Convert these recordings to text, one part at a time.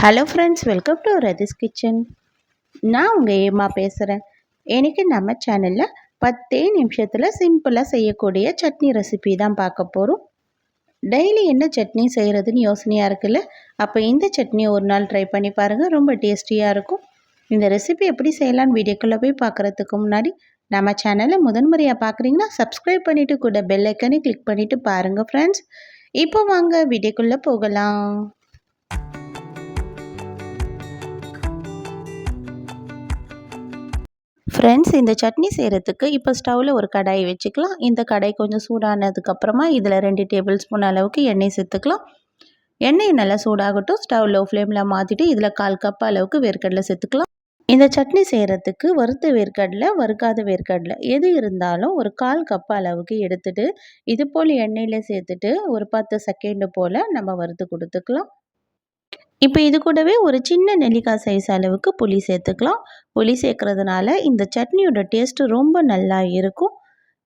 Hello friends welcome to Rathi's kitchen நான் உங்கள் ஏமா பேசுகிறேன் எனக்கு நம்ம சேனலில் பத்தே நிமிஷத்தில் சிம்பிளாக செய்யக்கூடிய சட்னி ரெசிபி தான் பார்க்க போகிறோம் டெய்லி என்ன சட்னி செய்கிறதுன்னு யோசனையாக இருக்குல்ல? அப்போ இந்த சட்னி ஒரு நாள் ட்ரை பண்ணி பாருங்கள் ரொம்ப டேஸ்டியாக இருக்கும். இந்த ரெசிபி எப்படி செய்யலான்னு வீடியோக்குள்ளே போய் பார்க்குறதுக்கு முன்னாடி நம்ம சேனலை முதன்முறையாக பார்க்குறீங்கன்னா சப்ஸ்கிரைப் பண்ணிவிட்டு கூட பெல் ஐக்கனே கிளிக் பண்ணிவிட்டு பாருங்கள் ஃப்ரெண்ட்ஸ் இப்போ வாங்க வீடியோக்குள்ளே போகலாம். ஃப்ரெண்ட்ஸ் இந்த சட்னி செய்கிறதுக்கு இப்போ ஸ்டவ்வில் ஒரு கடாய் வச்சுக்கலாம். இந்த கடாய் கொஞ்சம் சூடானதுக்கப்புறமா இதில் ரெண்டு டேபிள் ஸ்பூன் அளவுக்கு எண்ணெய் சேர்த்துக்கலாம். எண்ணெய் நல்லா சூடாகட்டும். ஸ்டவ் லோ ஃப்ளேமில் மாற்றிட்டு இதில் கால் கப் அளவுக்கு வேர்க்கடலை சேர்த்துக்கலாம். இந்த சட்னி செய்கிறதுக்கு வறுத்த வேர்க்கடலை வறுக்காத வேர்க்கடலை எது இருந்தாலும் ஒரு கால் கப் அளவுக்கு எடுத்துகிட்டு இது போல் எண்ணெயில் சேர்த்துட்டு ஒரு பத்து செகண்டு போல் நம்ம வறுத்து கொடுத்துக்கலாம். இப்போ இது கூடவே ஒரு சின்ன நெல்லிக்காய் சைஸ் அளவுக்கு புளி சேர்த்துக்கலாம். புளி சேர்க்குறதுனால இந்த சட்னியோட டேஸ்ட்டு ரொம்ப நல்லா இருக்கும்.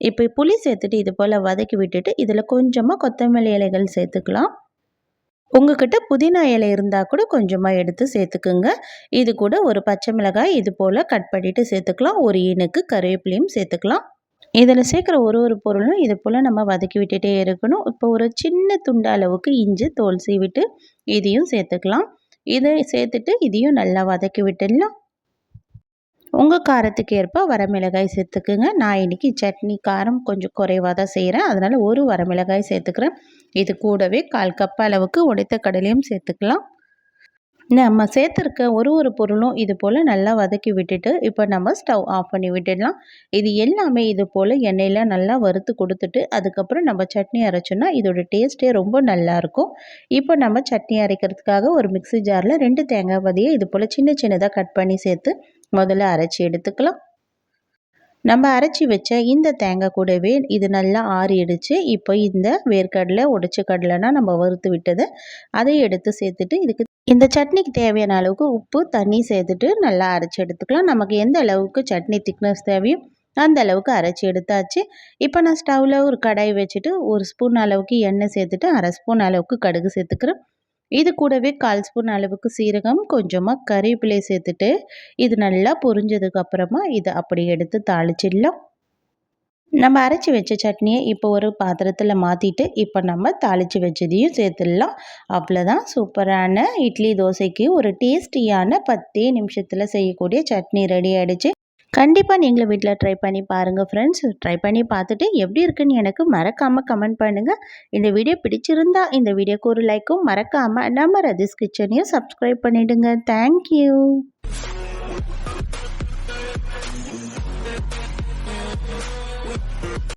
இப்போ புளி சேர்த்துட்டு இது போல் வதக்கி விட்டுட்டு இதில் கொஞ்சமாக கொத்தமல்லி இலைகள் சேர்த்துக்கலாம். உங்ககிட்ட புதினா இலை இருந்தால் கூட கொஞ்சமாக எடுத்து சேர்த்துக்குங்க. இது கூட ஒரு பச்சை மிளகாய் இது போல் கட் பண்ணிவிட்டு சேர்த்துக்கலாம். ஒரு இனுக்கு கருவேப்பிலையும் சேர்த்துக்கலாம். இதில் சேர்க்குற ஒரு ஒரு பொருளும் இது போல் நம்ம வதக்கி விட்டுட்டே இருக்கணும். இப்போ ஒரு சின்ன துண்டு அளவுக்கு இஞ்சி தோல் சீவிட்டு இதையும் சேர்த்துக்கலாம். இதை சேர்த்துட்டு இதையும் நல்லா வதக்கி விட்டுடலாம். உங்கள் காரத்துக்கு ஏற்ப வரமிளகாய் சேர்த்துக்குங்க. நான் இன்றைக்கி சட்னி காரம் கொஞ்சம் குறைவாக தான் செய்கிறேன். அதனால் ஒரு வரமிளகாய் சேர்த்துக்கிறேன். இது கூடவே கால் கப் அளவுக்கு உடைத்த கடலையும் சேர்த்துக்கலாம். நம்ம சேர்த்துருக்க ஒரு ஒரு பொருளும் இது போல் நல்லா வதக்கி விட்டுட்டு இப்போ நம்ம ஸ்டவ் ஆஃப் பண்ணி விட்டுடலாம். இது எல்லாமே இது போல் எண்ணெயில் நல்லா வறுத்து கொடுத்துட்டு அதுக்கப்புறம் நம்ம சட்னி அரைச்சோன்னா இதோட டேஸ்ட்டே ரொம்ப நல்லாயிருக்கும் இப்போ நம்ம சட்னி அரைக்கிறதுக்காக ஒரு மிக்சி ஜாரில் ரெண்டு தேங்காய் பதியை இது போல் சின்ன சின்னதாக கட் பண்ணி சேர்த்து முதல்ல அரைச்சி எடுத்துக்கலாம். நம்ம அரைச்சி வச்ச இந்த தேங்காய் கூடவே இது நல்லா ஆறிடுச்சு. இப்போ இந்த வேர்க்கடலை உடச்ச கடலைனா நம்ம வறுத்து விட்டது. அதை எடுத்து சேர்த்துட்டு இதுக்கு இந்த சட்னிக்கு தேவையான அளவுக்கு உப்பு தண்ணி சேர்த்துட்டு நல்லா அரைச்சி எடுத்துக்கலாம். நமக்கு எந்த அளவுக்கு சட்னி திக்னஸ் தேவையோ அந்த அளவுக்கு அரைச்சி எடுத்தாச்சு. இப்போ நான் ஸ்டவ்வில் ஒரு கடாய் வச்சுட்டு ஒரு ஸ்பூன் அளவுக்கு எண்ணெய் சேர்த்துட்டு அரை ஸ்பூன் அளவுக்கு கடுகு சேர்த்துக்கிறேன். இது கூடவே கால் ஸ்பூன் அளவுக்கு சீரகம் கொஞ்சமாக கறிவேப்பிலை சேர்த்துட்டு இது நல்லா பொரிஞ்சதுக்கப்புறமா இதை அப்படி எடுத்து தாளிச்சிடலாம். நம்ம அரைச்சி வச்ச சட்னியை இப்போ ஒரு பாத்திரத்தில் மாற்றிட்டு இப்போ நம்ம தாளித்து வச்சதையும் சேர்த்துடலாம். அவ்வளோதான் சூப்பரான இட்லி தோசைக்கு ஒரு டேஸ்டியான பத்தே நிமிஷத்தில் செய்யக்கூடிய சட்னி ரெடி ஆகிடுச்சு கண்டிப்பாக நீங்களும் வீட்டில் ட்ரை பண்ணி பாருங்கள் ஃப்ரெண்ட்ஸ் ட்ரை பண்ணி பார்த்துட்டு எப்படி இருக்குன்னு எனக்கு மறக்காமல் கமெண்ட் பண்ணுங்கள் இந்த வீடியோ பிடிச்சிருந்தா இந்த வீடியோக்கு ஒரு லைக்கும் மறக்காமல் நம்ம ரதிஸ் கிச்சனையும் சப்ஸ்கிரைப் பண்ணிவிடுங்க தேங்க்யூ